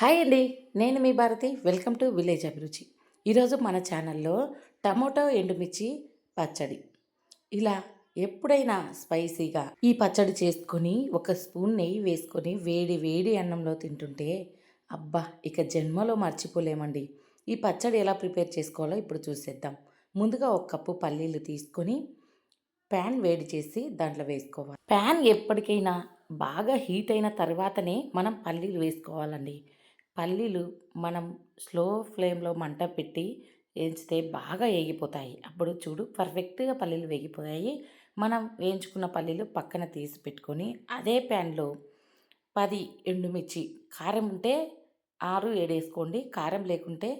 Hi అండి నేను మీ Bharati. Welcome to village Abhiruchi. ఈరోజు మన ఛానల్లో టమోటో ఎండుమిర్చి పచ్చడి. ఇలా ఎప్పుడైనా స్పైసీగా ఈ పచ్చడి చేసుకొని ఒక స్పూన్ నెయ్యి వేసుకొని వేడి వేడి అన్నంలో తింటుంటే అబ్బా ఇక జన్మలో మర్చిపోలేమండి. ఈ పచ్చడి ఎలా ప్రిపేర్ చేసుకోవాలో ఇప్పుడు చూసేద్దాం. ముందుగా ఒక కప్పు పల్లీలు తీసుకొని ప్యాన్ వేడి చేసి దాంట్లో వేసుకోవాలి. ప్యాన్ ఎప్పటికైనా బాగా హీట్ అయిన తర్వాతనే మనం పల్లీలు వేసుకోవాలండి. పల్లీలు మనం స్లో ఫ్లేమ్లో మంట పెట్టి వేయించితే బాగా వేగిపోతాయి. అప్పుడు చూడు పర్ఫెక్ట్గా పల్లీలు వేగిపోయాయి. మనం వేయించుకున్న పల్లీలు పక్కన తీసి పెట్టుకొని అదే ప్యాన్లో పది ఎండుమిర్చి కారం ఉంటే ఆరు ఏడు వేసుకోండి కారం లేకుంటే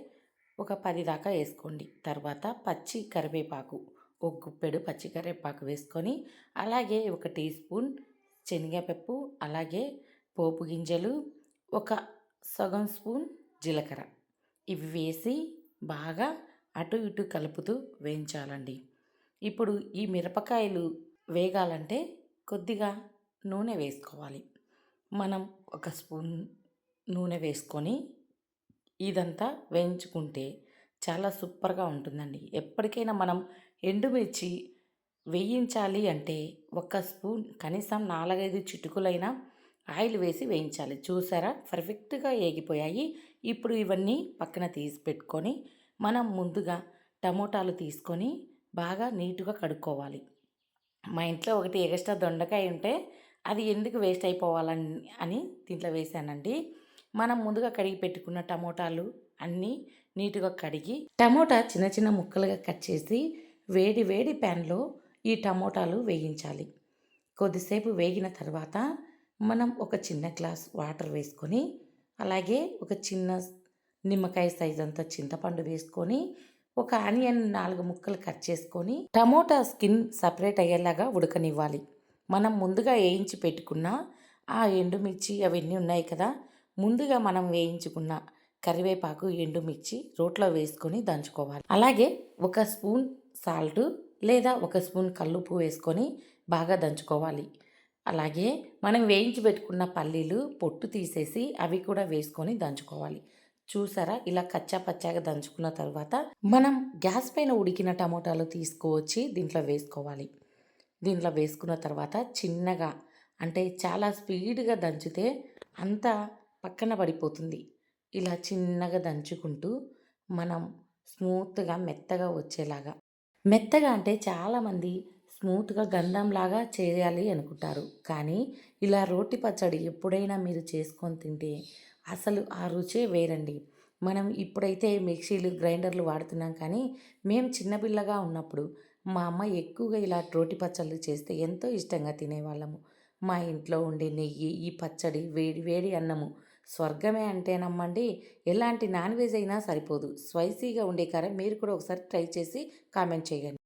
ఒక పది దాకా వేసుకోండి. తర్వాత పచ్చి కరివేపాకు ఒక గుప్పెడు పచ్చి కరివేపాకు వేసుకొని అలాగే ఒక టీ స్పూన్ శనగపప్పు అలాగే పోపు గింజలు ఒక సగం స్పూన్ జీలకర్ర. ఇవి వేసి బాగా అటు ఇటు కలుపుతూ వేయించాలండి. ఇప్పుడు ఈ మిరపకాయలు వేగాలంటే కొద్దిగా నూనె వేసుకోవాలి. మనం ఒక స్పూన్ నూనె వేసుకొని ఇదంతా వేయించుకుంటే చాలా సూపర్గా ఉంటుందండి. ఎప్పటికైనా మనం ఎండుమిర్చి వేయించాలి అంటే ఒక స్పూన్ కనీసం నాలుగైదు చిటుకులైనా ఆయిల్ వేసి వేయించాలి. చూసారా? పర్ఫెక్ట్గా ఏగిపోయాయి. ఇప్పుడు ఇవన్నీ పక్కన తీసి పెట్టుకొని మనం ముందుగా టమోటాలు తీసుకొని బాగా నీట్గా కడుక్కోవాలి. మా ఇంట్లో ఒకటి ఎగస్ట్రా దొండకాయ ఉంటే అది ఎందుకు వేస్ట్ అయిపోవాలని అని దీంట్లో వేసానండి మనం ముందుగా కడిగి పెట్టుకున్న టమోటాలు అన్నీ నీట్గా కడిగి టమోటా చిన్న చిన్న ముక్కలుగా కట్ చేసి వేడి వేడి ప్యాన్లో ఈ టమోటాలు వేయించాలి. కొద్దిసేపు వేగిన తర్వాత మనం ఒక చిన్న గ్లాస్ వాటర్ వేసుకొని అలాగే ఒక చిన్న నిమ్మకాయ సైజ్ అంతా చింతపండు వేసుకొని ఒక ఆనియన్ నాలుగు ముక్కలు కట్ చేసుకొని టమోటా స్కిన్ సపరేట్ అయ్యేలాగా ఉడకనివ్వాలి. మనం ముందుగా వేయించి పెట్టుకున్న ఆ ఎండుమిర్చి అవన్నీ ఉన్నాయి కదా ముందుగా మనం వేయించుకున్న కరివేపాకు ఎండుమిర్చి రోట్లో వేసుకొని దంచుకోవాలి. అలాగే ఒక స్పూన్ సాల్ట్ లేదా ఒక స్పూన్ కల్లుపు వేసుకొని బాగా దంచుకోవాలి. అలాగే మనం వేయించి పెట్టుకున్న పల్లీలు పొట్టు తీసేసి అవి కూడా వేసుకొని దంచుకోవాలి. చూసారా? ఇలా కచ్చా పచ్చాగా దంచుకున్న తర్వాత మనం గ్యాస్ పైన ఉడికిన టమోటాలు తీసుకువచ్చి దీంట్లో వేసుకోవాలి. దీంట్లో వేసుకున్న తర్వాత చిన్నగా అంటే చాలా స్పీడ్గా దంచితే అంతా పక్కన పడిపోతుంది. ఇలా చిన్నగా దంచుకుంటూ మనం స్మూత్గా మెత్తగా వచ్చేలాగా. మెత్తగా అంటే చాలామంది స్మూత్గా గంధంలాగా చేయాలి అనుకుంటారు. కానీ ఇలా రోటి పచ్చడి ఎప్పుడైనా మీరు చేసుకొని తింటే అసలు ఆ రుచే వేరండి. మనం ఇప్పుడైతే మిక్సీలు గ్రైండర్లు వాడుతున్నాం కానీ మేము చిన్నపిల్లగా ఉన్నప్పుడు మా అమ్మ ఎక్కువగా ఇలా రోటి పచ్చళ్ళు చేస్తే ఎంతో ఇష్టంగా తినేవాళ్ళము. మా ఇంట్లో ఉండే నెయ్యి ఈ పచ్చడి వేడి వేడి అన్నము. స్వర్గమే అంటేనమ్మండి ఎలాంటి నాన్ వెజ్ అయినా సరిపోదు. స్పైసీగా ఉండే కర్రీ మీరు కూడా ఒకసారి ట్రై చేసి కామెంట్ చేయండి.